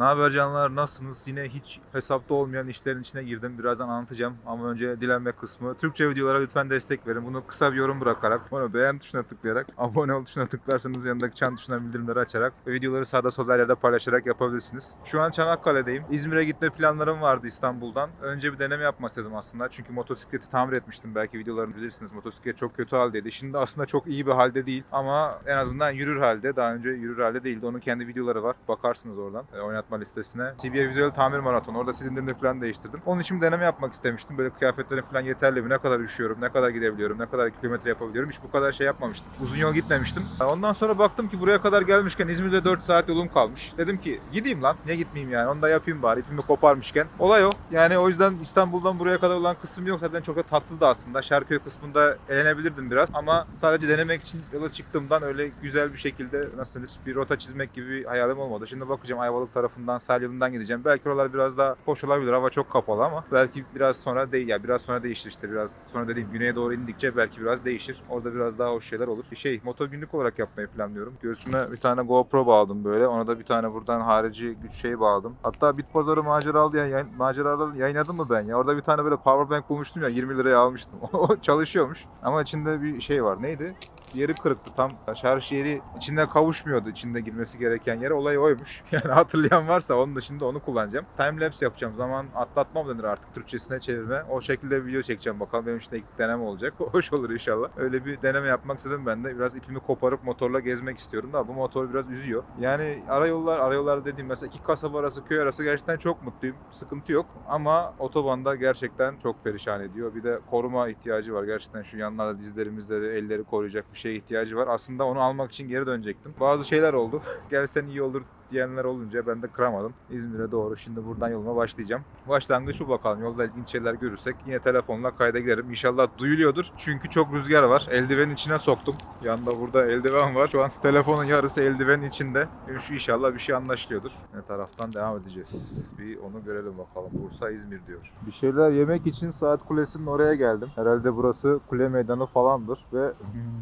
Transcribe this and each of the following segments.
Ne haber canlar nasılsınız? Yine hiç hesapta olmayan işlerin içine girdim. Birazdan anlatacağım ama önce dilenme kısmı. Türkçe videolara lütfen destek verin. Bunu kısa bir yorum bırakarak, sonra beğen tuşuna tıklayarak, abone ol tuşuna tıklarsanız yanındaki çan tuşuna bildirimleri açarak ve videoları sağda solda yerde paylaşarak yapabilirsiniz. Şu an Çanakkale'deyim. İzmir'e gitme planlarım vardı İstanbul'dan. Önce bir deneme yapmak istedim aslında. Çünkü motosikleti tamir etmiştim. Belki videolarını bilirsiniz. Motosiklet çok kötü haldeydi. Şimdi aslında çok iyi bir halde değil. Ama en azından yürür halde. Daha önce yürür halde değildi. Onun kendi videoları var. Bakarsınız oradan e, oynatma listesine. CBA Visual Tamir Maratonu. Orada silindirini falan değiştirdim. Onun için deneme yapmak istemiştim. Böyle kıyafetlerim falan yeterli mi? Ne kadar üşüyorum? Ne kadar gidebiliyorum? Ne kadar kilometre yapabiliyorum? Hiç bu kadar şey yapmamıştım. Uzun yol gitmemiştim. Ondan sonra baktım ki buraya kadar gelmişken İzmir'de 4 saat yolum kalmış. Dedim ki gideyim lan. Niye gitmeyeyim yani? Onu da yapayım bari. İpimi koparmışken. Olay o. Yani o yüzden İstanbul'dan buraya kadar olan kısım yok. Zaten çok da tatsız da aslında. Şarköy kısmında eğlenebilirdim biraz. Ama sadece denemek için yola çıktığımdan öyle güzel bir şekilde nasıl denir bir rota çizmek gibi bir hayalim olmadı. Şimdi bakacağım Ayvalık tarafından, sahil yolundan gideceğim. Belki oralar biraz daha hoş olabilir. Hava çok kapalı ama belki biraz sonra değil ya biraz sonra değişir işte. Biraz sonra dediğim güneye doğru indikçe belki biraz değişir. Orada biraz daha hoş şeyler olur. Şey motor günlük olarak yapmayı planlıyorum. Göğsüme bir tane GoPro bağladım böyle. Ona da bir tane buradan harici güç şey bağladım. Hatta bit pazarı maceralı diye yayın, maceralı yayınladım mı ben ya? Orada bir tane böyle powerbank bulmuştum ya 20 liraya almıştım. O çalışıyormuş. Ama içinde bir şey var. Neydi? Yeri kırıktı tam şarj yeri içinde kavuşmuyordu içinde girmesi gereken yere olay oymuş. Yani hatırlayan varsa onun dışında onu kullanacağım. Time lapse yapacağım. Zaman atlatmam denir artık Türkçesine çevirme. O şekilde bir video çekeceğim bakalım. Benim için de ilk deneme olacak. Hoş olur inşallah. Öyle bir deneme yapmak istedim ben de. Biraz ipimi koparıp motorla gezmek istiyorum da bu motor biraz üzüyor. Yani arayollar, arayollar dediğim mesela iki kasaba arası, köy arası gerçekten çok mutluyum. Sıkıntı yok. Ama otobanda gerçekten çok perişan ediyor. Bir de koruma ihtiyacı var. Gerçekten şu yanlarda dizleri, mizleri, elleri koruyacak bir şeye ihtiyacı var. Aslında onu almak için geri dönecektim. Bazı şeyler oldu. Gelsen iyi olur diyenler olunca ben de kıramadım. İzmir'e doğru şimdi buradan yoluma başlayacağım. Başlangıç bu bakalım. Yolda ilginç şeyler görürsek yine telefonla kayda girerim. İnşallah duyuluyordur. Çünkü çok rüzgar var. Eldivenin içine soktum. Yanında burada eldiven var. Şu an telefonun yarısı eldivenin içinde. Şu inşallah bir şey anlaşılıyordur. Ne taraftan devam edeceğiz. Bir onu görelim bakalım. Bursa İzmir diyor. Bir şeyler yemek için Saat Kulesi'nin oraya geldim. Herhalde burası kule meydanı falandır ve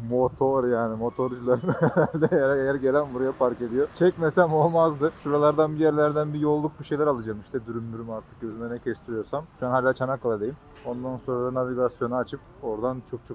motor yani motorcular herhalde yer, yer gelen buraya park ediyor. Çekmesem olmazdı. Şuralardan bir yerlerden bir yolluk bir şeyler alacağım işte dürüm dürüm artık gözüme ne kestiriyorsam. Şu an hala Çanakkale'deyim. Ondan sonra da navigasyonu açıp oradan çuf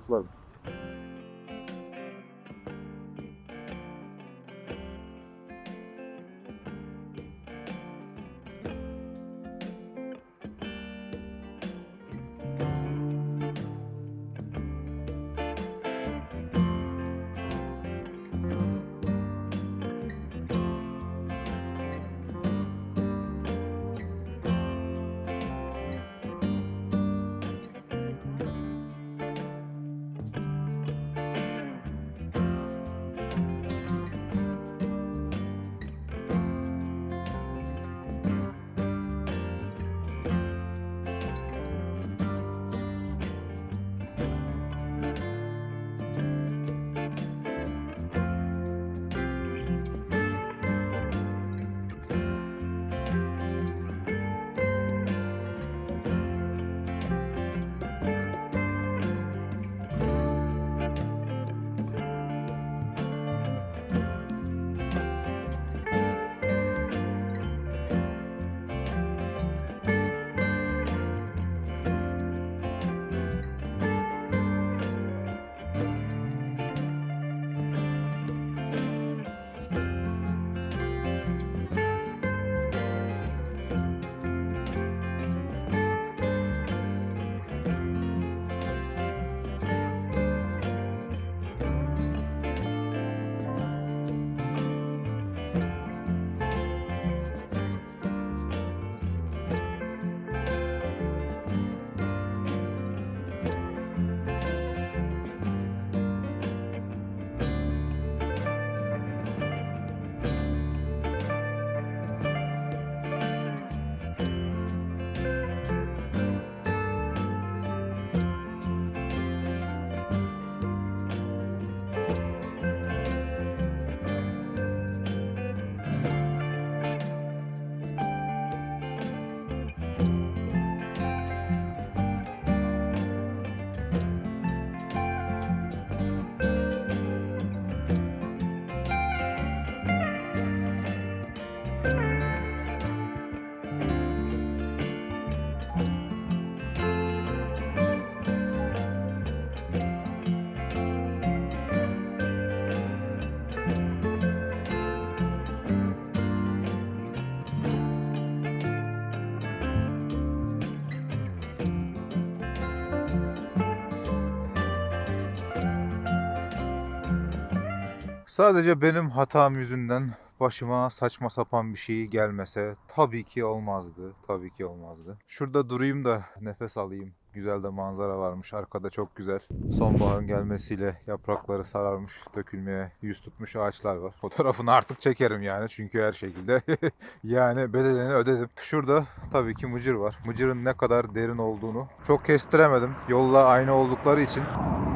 Sadece benim hatam yüzünden başıma saçma sapan bir şey gelmese tabii ki olmazdı. Tabii ki olmazdı. Şurada durayım da nefes alayım. Güzel de manzara varmış. Arkada çok güzel. Sonbaharın gelmesiyle yaprakları sararmış, dökülmeye yüz tutmuş ağaçlar var. Fotoğrafını artık çekerim yani çünkü her şekilde yani bedelini ödedim. Şurada tabii ki mıcır var. Mıcırın ne kadar derin olduğunu çok kestiremedim. Yolla aynı oldukları için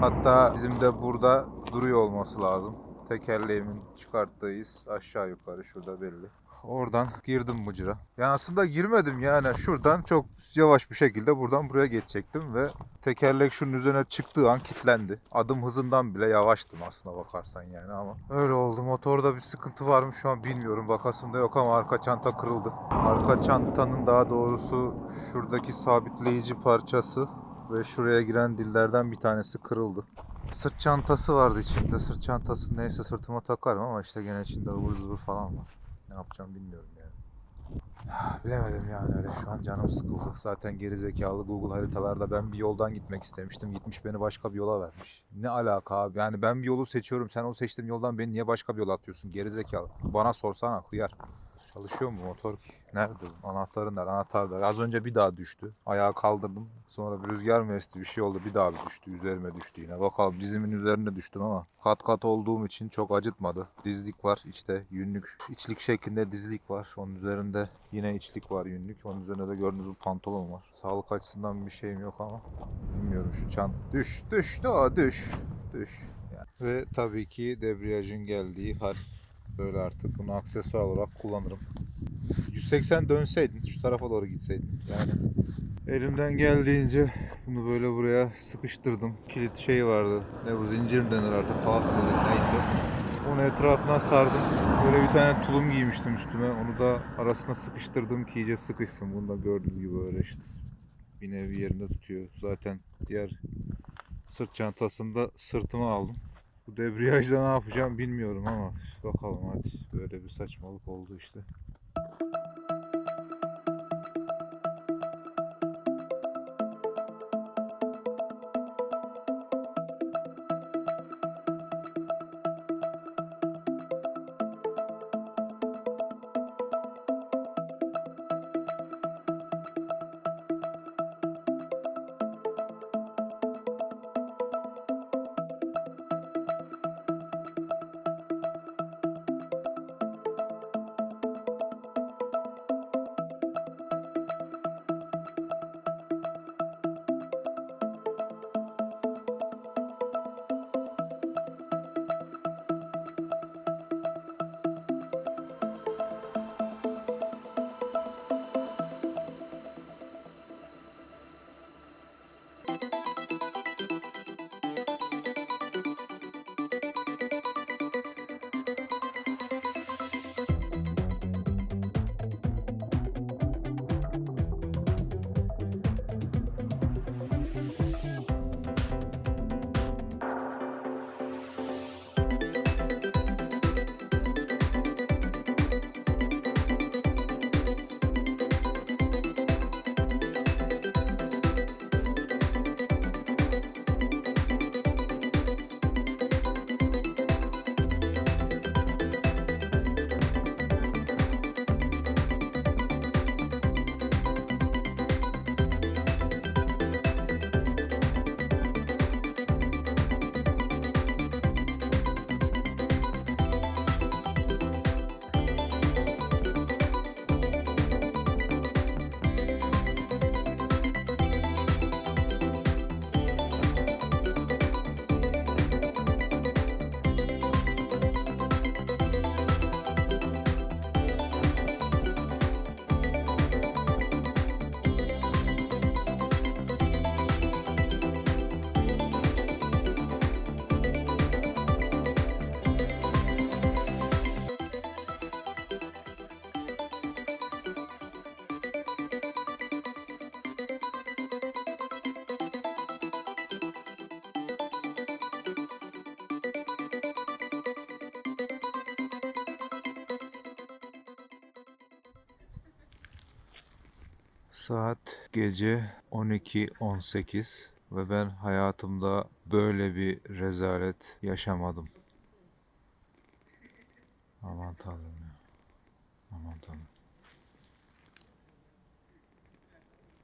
hatta bizim de burada duruyor olması lazım. Tekerleğimin çıkarttığı aşağı yukarı şurada belli. Oradan girdim mıcıra. Yani aslında girmedim yani şuradan çok yavaş bir şekilde buradan buraya geçecektim ve tekerlek şunun üzerine çıktığı an kilitlendi. Adım hızından bile yavaştım aslına bakarsan yani ama. Öyle oldu. Motorda bir sıkıntı var mı şu an bilmiyorum. Bakasım da yok ama arka çanta kırıldı. Arka çantanın daha doğrusu şuradaki sabitleyici parçası ve şuraya giren dillerden bir tanesi kırıldı. Sırt çantası vardı içinde. Sırt çantası neyse sırtıma takarım ama işte gene içinde ıvır zıvır falan var. Ne yapacağım bilmiyorum yani. Bilemedim yani öyle şu an canım sıkıldı. Zaten gerizekalı Google haritalarda ben bir yoldan gitmek istemiştim. Gitmiş beni başka bir yola vermiş. Ne alaka abi? Yani ben bir yolu seçiyorum. Sen o seçtiğim yoldan beni niye başka bir yola atıyorsun? Gerizekalı. Bana sorsana hıyar. Çalışıyor mu motor ki? Nerede? Anahtarı nerede? Anahtar da. Az önce bir daha düştü. Ayağı kaldırdım. Sonra bir rüzgar mı bir şey oldu. Bir daha bir düştü. Üzerime düştü yine. Bakalım dizimin üzerine düştüm ama kat kat olduğum için çok acıtmadı. Dizlik var içte. Yünlük. içlik şeklinde dizlik var. Onun üzerinde yine içlik var yünlük. Onun üzerinde de gördüğünüz bu pantolon var. Sağlık açısından bir şeyim yok ama. Bilmiyorum şu çan. Düş. Düş. Daha düş. Düş. Yani. Ve tabii ki debriyajın geldiği hal. Böyle artık bunu aksesuar olarak kullanırım. 180 dönseydin, şu tarafa doğru gitseydin. Yani elimden geldiğince bunu böyle buraya sıkıştırdım. Kilit şey vardı. Ne bu zincir denir artık halat mı denir neyse. Onu etrafına sardım. Böyle bir tane tulum giymiştim üstüme. Onu da arasına sıkıştırdım ki iyice sıkışsın. Bunu da gördüğünüz gibi öyle işte. Bir nevi yerinde tutuyor. Zaten diğer sırt çantasını da sırtıma aldım. Bu debriyajda ne yapacağım bilmiyorum ama bakalım hadi. Böyle bir saçmalık oldu işte. Saat gece 12.18 ve ben hayatımda böyle bir rezalet yaşamadım. Aman tanrım.